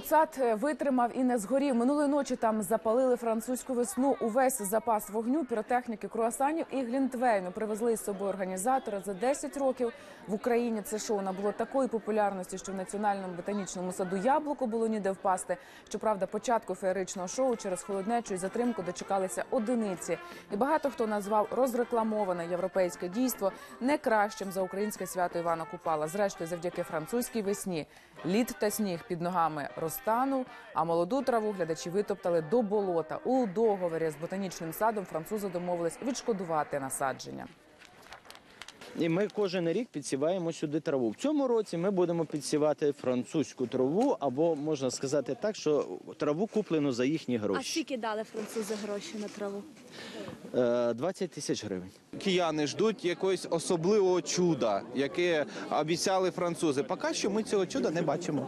Сад е, витримав і не згорів. Минулої ночі там запалили французьку весну. Увесь запас вогню, піротехніки, круасанів і глінтвейну привезли з собою організатори. За 10 років в Україні це шоу набуло такої популярності, що в національному ботанічному саду яблуко було ніде впасти. Щоправда, початку феєричного шоу через холоднечу і затримку дочекалися одиниці. І багато хто назвав розрекламоване європейське дійство не кращим за українське свято Івана Купала. Зрештою, завдяки французькій весні лід та сніг під ногами розтанув, а молоду траву глядачі витоптали до болота. У договорі з ботанічним садом французи домовились відшкодувати насадження. І ми кожен рік підсіваємо сюди траву. В цьому році ми будемо підсівати французьку траву, або можна сказати так, що траву куплену за їхні гроші. А скільки дали французи гроші на траву? Е, 20 тисяч гривень. Кияни ждуть якогось особливого чуда, яке обіцяли французи. Поки що ми цього чуда не бачимо.